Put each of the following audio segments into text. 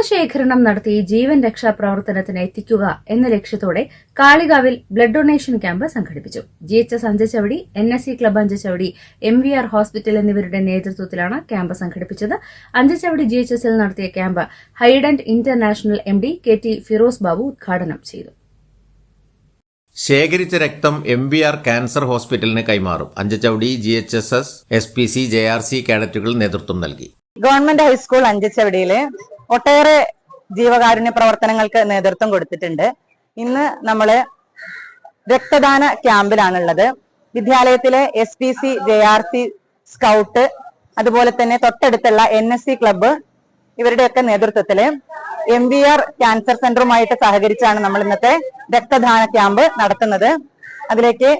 രക്തശേഖരണം നടത്തി ജീവൻ രക്ഷാ പ്രവർത്തനത്തിന് എത്തിക്കുക എന്ന ലക്ഷ്യത്തോടെ കാളികാവിൽ ബ്ലഡ് ഡൊണേഷൻ ക്യാമ്പ് സംഘടിപ്പിച്ചു. G H S Anchachavadi N S C club Anchachavadi M V R hospital എന്നിവരുടെ നേതൃത്വത്തിലാണ് ക്യാമ്പ് സംഘടിപ്പിച്ചത്. അഞ്ചച്ചവടി ജി എച്ച് എസിൽ നടത്തിയ camp Hydent International M D K T Firoz Babu ഉദ്ഘാടനം ചെയ്തു. ശേഖരിച്ച രക്തം എം ബി ആർ ക്യാൻസർ ഹോസ്പിറ്റലിന് കൈമാറും. Anchachavadi G H S S S P C J R C കേഡറ്റുകൾ നേതൃത്വം നൽകി. ഗവൺമെന്റ് ഹൈസ്കൂൾ അഞ്ചച്ചവടിയിൽ ഒട്ടേറെ ജീവകാരുണ്യ പ്രവർത്തനങ്ങൾക്ക് നേതൃത്വം കൊടുത്തിട്ടുണ്ട്. ഇന്ന് നമ്മൾ രക്തദാന ക്യാമ്പിലാണുള്ളത്. വിദ്യാലയത്തിലെ S P C J R C scout അതുപോലെ തന്നെ തൊട്ടടുത്തുള്ള എൻ എസ് സി ക്ലബ്ബ് ഇവരുടെയൊക്കെ നേതൃത്വത്തിൽ എം വി ആർ ക്യാൻസർ സെന്ററുമായിട്ട് സഹകരിച്ചാണ് നമ്മൾ ഇന്നത്തെ രക്തദാന ക്യാമ്പ് നടത്തുന്നത്. അതിലേക്ക്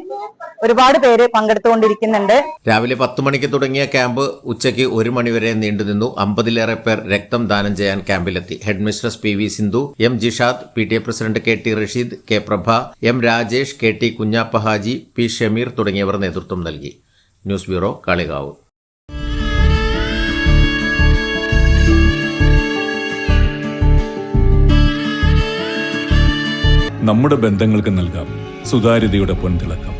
ഒരുപാട് പേര് പങ്കെടുത്തുകൊണ്ടിരിക്കുന്നുണ്ട്. രാവിലെ പത്ത് മണിക്ക് തുടങ്ങിയ ക്യാമ്പ് ഉച്ചയ്ക്ക് ഒരു മണിവരെ നീണ്ടുനിന്നു അമ്പതിലേറെ പേർ രക്തം ദാനം ചെയ്യാൻ ക്യാമ്പിലെത്തി. Head mistress P V Sindhu M Jishad P T A president K T Rasheed K Prabha M Rajesh K T Kunhappa Haji P Shameer തുടങ്ങിയവർ നേതൃത്വം നൽകി. News bureau Kalikavu. നമ്മുടെ ബന്ധങ്ങൾക്ക് നൽകാം. സുതാര്യതയുടെ പൊൻതിളക്കം.